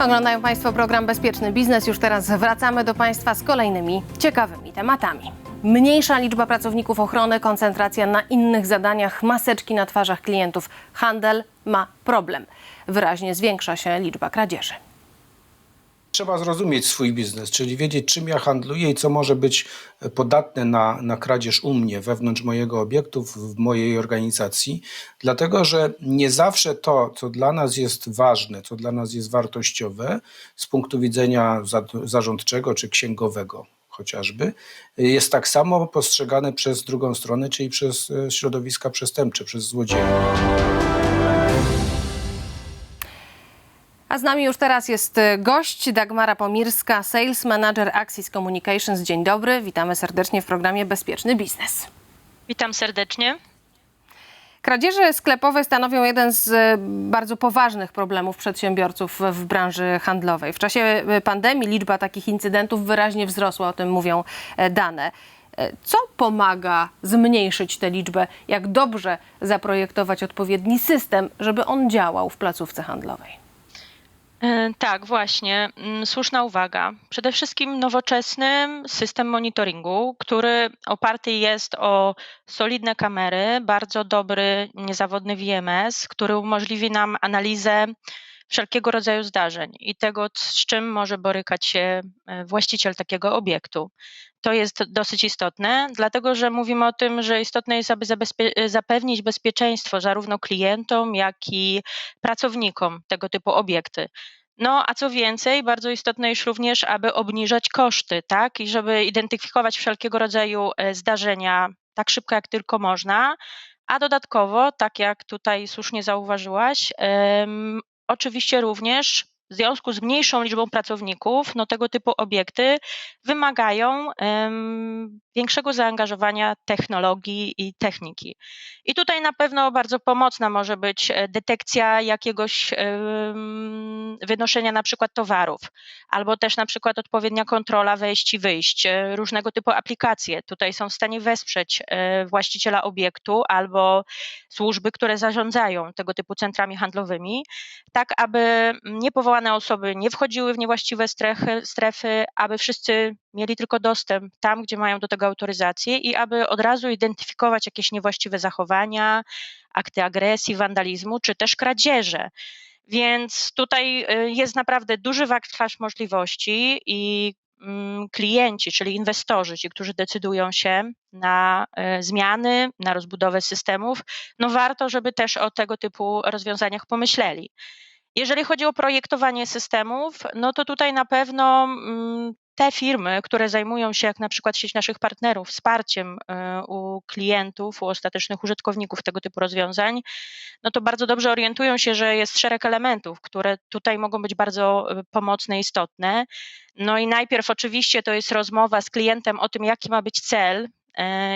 Oglądają Państwo program Bezpieczny Biznes. Już teraz wracamy do Państwa z kolejnymi ciekawymi tematami. Mniejsza liczba pracowników ochrony, koncentracja na innych zadaniach, maseczki na twarzach klientów. Handel ma problem. Wyraźnie zwiększa się liczba kradzieży. Trzeba zrozumieć swój biznes, czyli wiedzieć, czym ja handluję i co może być podatne na, na kradzież u mnie, wewnątrz mojego obiektu, w mojej organizacji. Dlatego, że nie zawsze to, co dla nas jest ważne, co dla nas jest wartościowe z punktu widzenia za, zarządczego czy księgowego chociażby, jest tak samo postrzegane przez drugą stronę, czyli przez e, środowiska przestępcze, przez złodziejów. A z nami już teraz jest y, gość Dagmara Pomirska, Sales Manager Axis Communications. Dzień dobry, witamy serdecznie w programie Bezpieczny Biznes. Witam serdecznie. Kradzieże sklepowe stanowią jeden z e, bardzo poważnych problemów przedsiębiorców w branży handlowej. W czasie e, pandemii liczba takich incydentów wyraźnie wzrosła, o tym mówią e, dane. E, Co pomaga zmniejszyć tę liczbę? Jak dobrze zaprojektować odpowiedni system, żeby on działał w placówce handlowej? E, Tak, właśnie. mm, Słuszna uwaga. Przede wszystkim nowoczesny system monitoringu, który oparty jest o solidne kamery, bardzo dobry, niezawodny WMS, który umożliwi nam analizę wszelkiego rodzaju zdarzeń i tego, z czym może borykać się e, właściciel takiego obiektu. To jest dosyć istotne, dlatego że mówimy o tym, że istotne jest, aby zabezpie- zapewnić bezpieczeństwo zarówno klientom, jak i pracownikom tego typu obiekty. No, a co więcej, bardzo istotne jest również, aby obniżać koszty, tak? I żeby identyfikować wszelkiego rodzaju e, zdarzenia tak szybko, jak tylko można. A dodatkowo, tak jak tutaj słusznie zauważyłaś, oczywiście również w związku z mniejszą liczbą pracowników, no tego typu obiekty wymagają em, większego zaangażowania technologii i techniki. I tutaj na pewno bardzo pomocna może być e, detekcja jakiegoś em, wynoszenia na przykład towarów, albo też na przykład odpowiednia kontrola wejść i wyjść, e, różnego typu aplikacje. Tutaj są w stanie wesprzeć e, właściciela obiektu albo służby, które zarządzają tego typu centrami handlowymi, tak aby niepowołane osoby nie wchodziły w niewłaściwe strefy, strefy, aby wszyscy mieli tylko dostęp tam, gdzie mają do tego autoryzację i aby od razu identyfikować jakieś niewłaściwe zachowania, akty agresji, wandalizmu czy też kradzieże. Więc tutaj y, jest naprawdę duży wachlarz możliwości i mm, klienci, czyli inwestorzy, ci, którzy decydują się na e, zmiany, na rozbudowę systemów, no warto, żeby też o tego typu rozwiązaniach pomyśleli. Jeżeli chodzi o projektowanie systemów, no to tutaj na pewno mm, te firmy, które zajmują się, jak na przykład sieć naszych partnerów, wsparciem e, u klientów, u ostatecznych użytkowników tego typu rozwiązań, no to bardzo dobrze orientują się, że jest szereg elementów, które tutaj mogą być bardzo e, pomocne, istotne. No i najpierw oczywiście to jest rozmowa z klientem o tym, jaki ma być cel,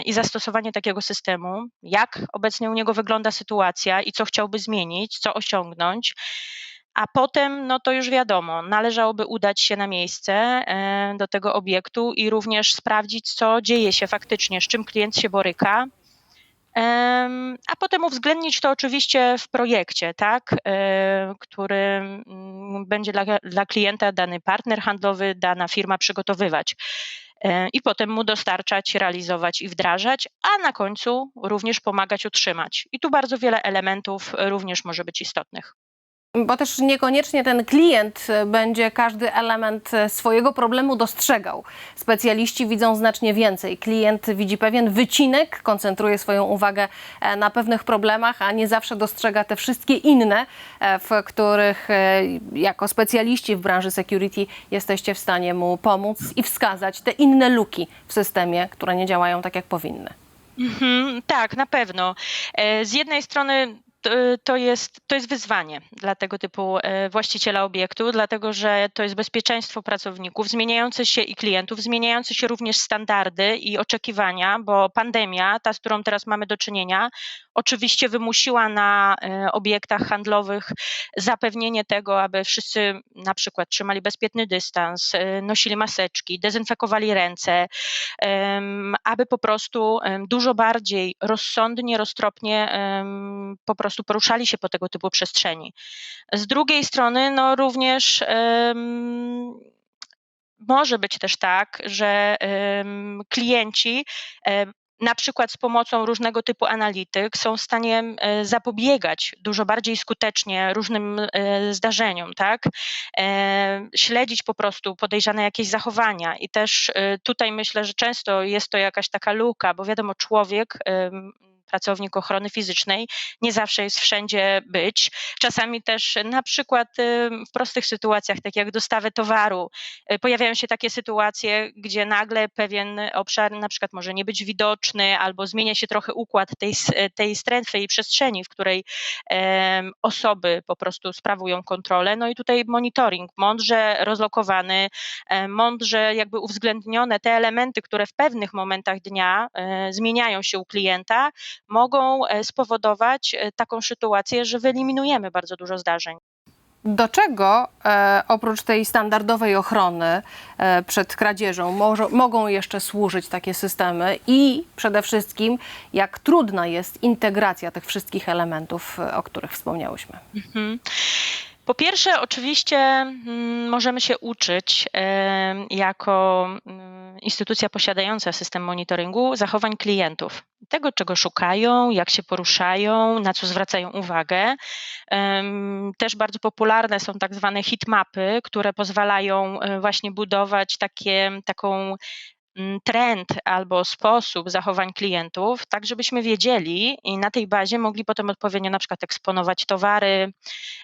i zastosowanie takiego systemu, jak obecnie u niego wygląda sytuacja i co chciałby zmienić, co osiągnąć. A potem, no to już wiadomo, należałoby udać się na miejsce e, do tego obiektu i również sprawdzić, co dzieje się faktycznie, z czym klient się boryka. A potem uwzględnić to oczywiście w projekcie, tak, e, który mm, będzie dla, dla klienta dany partner handlowy, dana firma przygotowywać. E, I potem mu dostarczać, realizować i wdrażać, a na końcu również pomagać utrzymać. I tu bardzo wiele elementów również może być istotnych. Bo też niekoniecznie ten klient e, będzie każdy element e, swojego problemu dostrzegał. Specjaliści widzą znacznie więcej. Klient widzi pewien wycinek, koncentruje swoją uwagę e, na pewnych problemach, a nie zawsze dostrzega te wszystkie inne, w których jako specjaliści w branży security jesteście w stanie mu pomóc i wskazać te inne luki w systemie, które nie działają tak, jak powinny. Mhm, tak, na pewno. Z jednej strony to- jest, to jest wyzwanie dla tego typu e, właściciela obiektu, dlatego że to jest bezpieczeństwo pracowników, zmieniające się i klientów, zmieniające się również standardy i oczekiwania, bo pandemia, ta, z którą teraz mamy do czynienia, oczywiście wymusiła na e, obiektach handlowych zapewnienie tego, aby wszyscy na przykład trzymali bezpieczny dystans, e, nosili maseczki, dezynfekowali ręce, aby po prostu dużo bardziej rozsądnie, roztropnie po prostu prostu poruszali się po tego typu przestrzeni. Z drugiej strony, no również może być też tak, że klienci em, na przykład z pomocą różnego typu analityk są w stanie e, zapobiegać dużo bardziej skutecznie różnym e, zdarzeniom, tak? E, Śledzić po prostu podejrzane jakieś zachowania i też e, tutaj myślę, że często jest to jakaś taka luka, bo wiadomo, człowiek, pracownik ochrony fizycznej nie zawsze jest wszędzie być. Czasami też na przykład em, w prostych sytuacjach, tak jak dostawy towaru, e, pojawiają się takie sytuacje, gdzie nagle pewien obszar na przykład może nie być widoczny, albo zmienia się trochę układ tej, tej strefy i przestrzeni, w której osoby po prostu sprawują kontrolę. No i tutaj monitoring, mądrze rozlokowany, e, mądrze jakby uwzględnione te elementy, które w pewnych momentach dnia e, zmieniają się u klienta, mogą e, spowodować e, taką sytuację, że wyeliminujemy bardzo dużo zdarzeń. Do czego e, oprócz tej standardowej ochrony e, przed kradzieżą może, mogą jeszcze służyć takie systemy i przede wszystkim jak trudna jest integracja tych wszystkich elementów, e, o których wspomniałyśmy? Mhm. Po pierwsze, oczywiście mm, możemy się uczyć jako mm, instytucja posiadająca system monitoringu zachowań klientów. Tego, czego szukają, jak się poruszają, na co zwracają uwagę. Też bardzo popularne są tak zwane hitmapy, które pozwalają e, właśnie budować takie, taką trend albo sposób zachowań klientów, tak żebyśmy wiedzieli i na tej bazie mogli potem odpowiednio na przykład eksponować towary,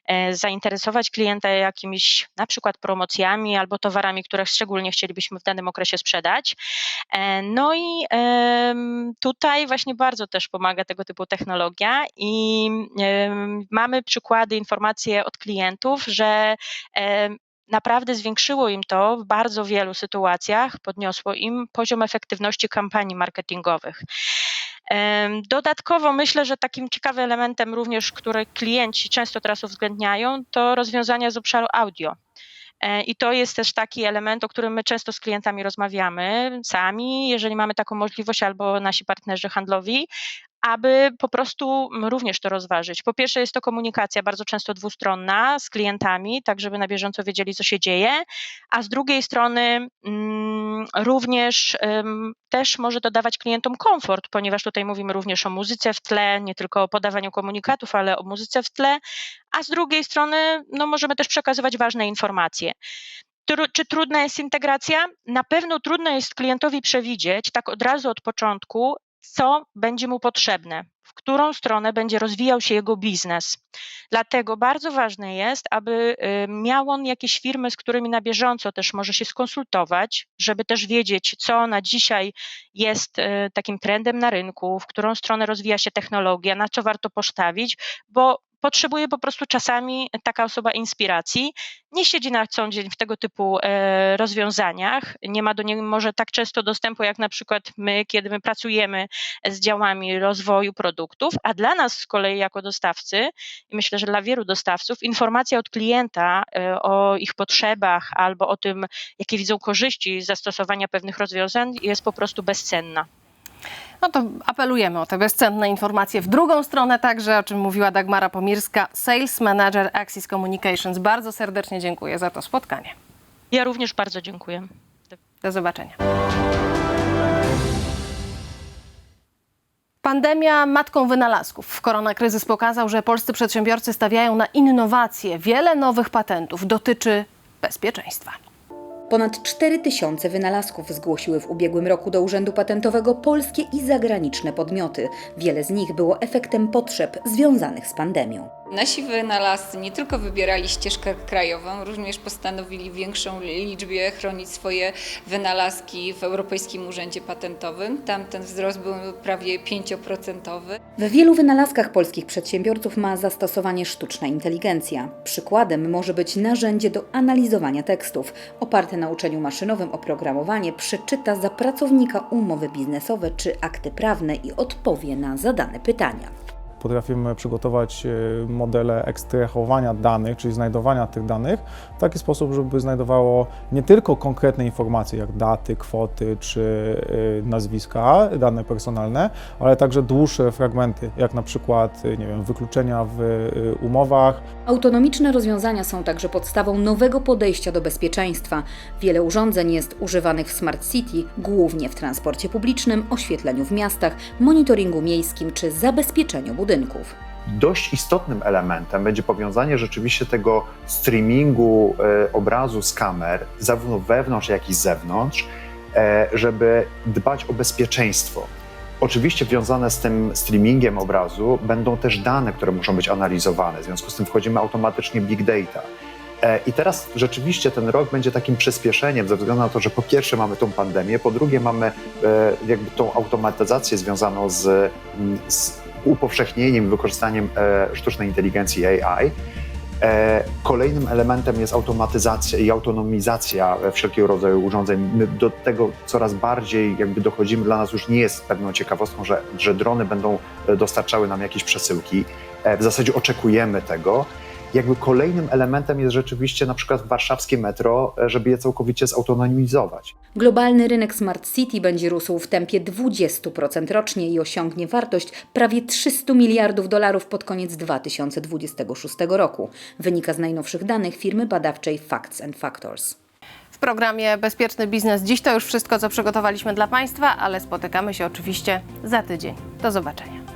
e, zainteresować klienta jakimiś na przykład promocjami albo towarami, które szczególnie chcielibyśmy w danym okresie sprzedać. E, No i tutaj właśnie bardzo też pomaga tego typu technologia i mamy przykłady, informacje od klientów, że naprawdę zwiększyło im to w bardzo wielu sytuacjach, podniosło im poziom efektywności kampanii marketingowych. Dodatkowo myślę, że takim ciekawym elementem również, które klienci często teraz uwzględniają, to rozwiązania z obszaru audio. E, I to jest też taki element, o którym my często z klientami rozmawiamy sami, jeżeli mamy taką możliwość, albo nasi partnerzy handlowi, aby po prostu również to rozważyć. Po pierwsze, jest to komunikacja bardzo często dwustronna z klientami, tak żeby na bieżąco wiedzieli, co się dzieje, a z drugiej strony mm, również też może dodawać klientom komfort, ponieważ tutaj mówimy również o muzyce w tle, nie tylko o podawaniu komunikatów, ale o muzyce w tle, a z drugiej strony no, możemy też przekazywać ważne informacje. Czy trudna jest integracja? Na pewno trudno jest klientowi przewidzieć tak od razu od początku, co będzie mu potrzebne, w którą stronę będzie rozwijał się jego biznes. Dlatego bardzo ważne jest, aby y, miał on jakieś firmy, z którymi na bieżąco też może się skonsultować, żeby też wiedzieć, co na dzisiaj jest y, takim trendem na rynku, w którą stronę rozwija się technologia, na co warto postawić, bo potrzebuje po prostu czasami taka osoba inspiracji. Nie siedzi na co dzień w tego typu e, rozwiązaniach, nie ma do niego może tak często dostępu jak na przykład my, kiedy my pracujemy z działami rozwoju produktów, a dla nas z kolei jako dostawcy, i myślę, że dla wielu dostawców, informacja od klienta e, o ich potrzebach albo o tym, jakie widzą korzyści zastosowania pewnych rozwiązań jest po prostu bezcenna. No to apelujemy o te bezcenne informacje w drugą stronę także, o czym mówiła Dagmara Pomirska, Sales Manager Axis Communications. Bardzo serdecznie dziękuję za to spotkanie. Ja również bardzo dziękuję. Do zobaczenia. Pandemia matką wynalazków. Koronakryzys pokazał, że polscy przedsiębiorcy stawiają na innowacje. Wiele nowych patentów dotyczy bezpieczeństwa. Ponad 4 tysiące wynalazków zgłosiły w ubiegłym roku do Urzędu Patentowego polskie i zagraniczne podmioty. Wiele z nich było efektem potrzeb związanych z pandemią. Nasi wynalazcy nie tylko wybierali ścieżkę krajową, również postanowili w większą liczbie chronić swoje wynalazki w Europejskim Urzędzie Patentowym. Tam ten wzrost był prawie 5%. W wielu wynalazkach polskich przedsiębiorców ma zastosowanie sztuczna inteligencja. Przykładem może być narzędzie do analizowania tekstów. Oparte na uczeniu maszynowym oprogramowanie przeczyta za pracownika umowy biznesowe czy akty prawne i odpowie na zadane pytania. Potrafimy przygotować e, modele ekstrahowania danych, czyli znajdowania tych danych w taki sposób, żeby znajdowało nie tylko konkretne informacje, jak daty, kwoty czy e, nazwiska, dane personalne, ale także dłuższe fragmenty, jak na przykład, e, nie wiem, wykluczenia w umowach, Autonomiczne rozwiązania są także podstawą nowego podejścia do bezpieczeństwa. Wiele urządzeń jest używanych w Smart City, głównie w transporcie publicznym, oświetleniu w miastach, monitoringu miejskim czy zabezpieczeniu budynków. Dość istotnym elementem będzie powiązanie rzeczywiście tego streamingu e, obrazu z kamer, zarówno wewnątrz, jak i zewnątrz, e, żeby dbać o bezpieczeństwo. Oczywiście wiązane z tym streamingiem obrazu będą też dane, które muszą być analizowane. W związku z tym wchodzimy automatycznie big data. E, I teraz rzeczywiście ten rok będzie takim przyspieszeniem ze względu na to, że po pierwsze mamy tą pandemię, po drugie mamy jakby tą automatyzację związaną z, mm, z upowszechnieniem wykorzystaniem e, sztucznej inteligencji AI. E, Kolejnym elementem jest automatyzacja i autonomizacja wszelkiego rodzaju urządzeń. My do tego coraz bardziej jakby dochodzimy. Dla nas już nie jest pewną ciekawostką, że, że drony będą e, dostarczały nam jakieś przesyłki. W zasadzie oczekujemy tego. Jakby kolejnym elementem jest rzeczywiście na przykład warszawskie metro, żeby je całkowicie zautonomizować. Globalny rynek Smart City będzie rósł w tempie 20% rocznie i osiągnie wartość prawie 300 miliardów dolarów pod koniec 2026 roku. Wynika z najnowszych danych firmy badawczej Facts and Factors. W programie Bezpieczny Biznes dziś to już wszystko, co przygotowaliśmy dla Państwa, ale spotykamy się oczywiście za tydzień. Do zobaczenia.